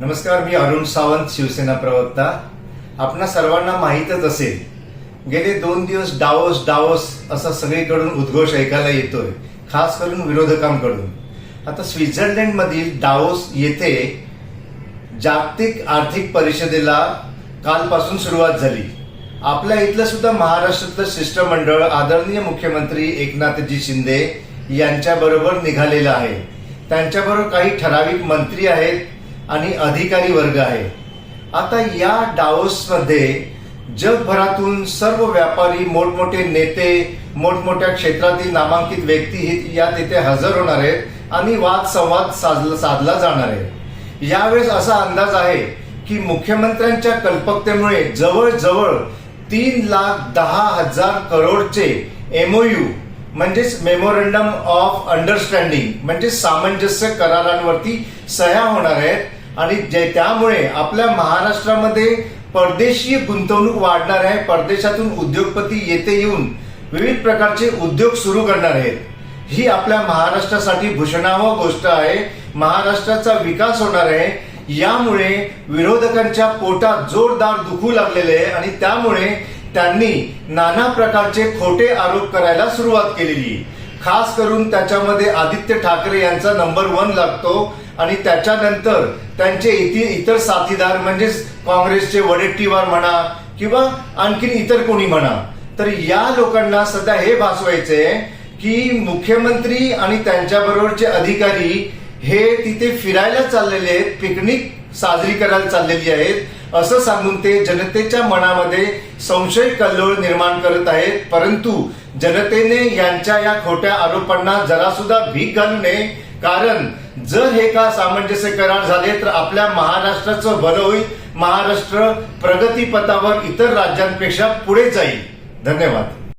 नमस्कार मी अरुण सावंत शिवसेना प्रवक्ता. आपणा सर्वांना माहीतच असेल गेले दोन दिवस डावोस डावोस असा सगळीकडून उद्घोष ऐकायला येतोय खास करून विरोधकांकडून. आता स्वित्झर्लंड मधील डावोस येथे जागतिक आर्थिक परिषदेला कालपासून सुरुवात झाली. आपल्या इथलं सुद्धा महाराष्ट्रातलं शिष्टमंडळ आदरणीय मुख्यमंत्री एकनाथजी शिंदे यांच्याबरोबर निघालेलं आहे. त्यांच्याबरोबर काही ठराविक मंत्री आहेत आणि अधिकारी वर्ग आहे. आता या डाओसमध्ये जगभरातून सर्व व्यापारी मोठमोठे नेते मोठमोठ्या क्षेत्रातील नामांकित व्यक्ती हे या तिथे हजर होणार आहेत आणि वाद संवाद साधला साधला जाणार आहे. यावेळेस असा अंदाज आहे की मुख्यमंत्र्यांच्या कल्पकतेमुळे जवळजवळ तीन लाख दहा हजार करोडचे एमओयू म्हणजेच मेमोरंडम ऑफ अंडरस्टँडिंग म्हणजे सामंजस्य करारांवरती सह्या होणार आहेत. आणि जे त्यामुळे आपल्या महाराष्ट्रामध्ये परदेशी गुंतवणूक वाढणार आहे. परदेशातून उद्योगपती येथे येऊन विविध प्रकारचे उद्योग सुरू करणार आहेत. ही आपल्या महाराष्ट्रासाठी भूषणावह गोष्ट आहे. महाराष्ट्राचा विकास होणार आहे. यामुळे विरोधकांच्या पोटात जोरदार दुखू लागलेले आहे आणि त्यामुळे त्यांनी नाना प्रकारचे खोटे आरोप करायला सुरुवात केलेली. खास करून त्याच्यामध्ये आदित्य ठाकरे यांचा नंबर वन लागतो. आणि त्याच्यानंतर त्यांचे इथे इतर साथीदार म्हणजेच काँग्रेसचे वडेट्टीवार म्हणा किंवा आणखीन इतर कोणी म्हणा तर या लोकांना सध्या हे भासवायचे की मुख्यमंत्री आणि त्यांच्याबरोबरचे अधिकारी हे तिथे फिरायला चाललेले आहेत पिकनिक साजरी करायला चाललेली आहेत असं सांगून ते जनतेच्या मनामध्ये संशय कल्लोळ निर्माण करत आहेत. परंतु जनतेने यांच्या या खोट्या आरोपांना जरा सुद्धा भीक घालू नये कारण जर हे का सामंजस्य करार झाले तर आपल्या महाराष्ट्राचं भलं होईल महाराष्ट्र प्रगतीपथावर इतर राज्यांपेक्षा पुढे जाईल. धन्यवाद.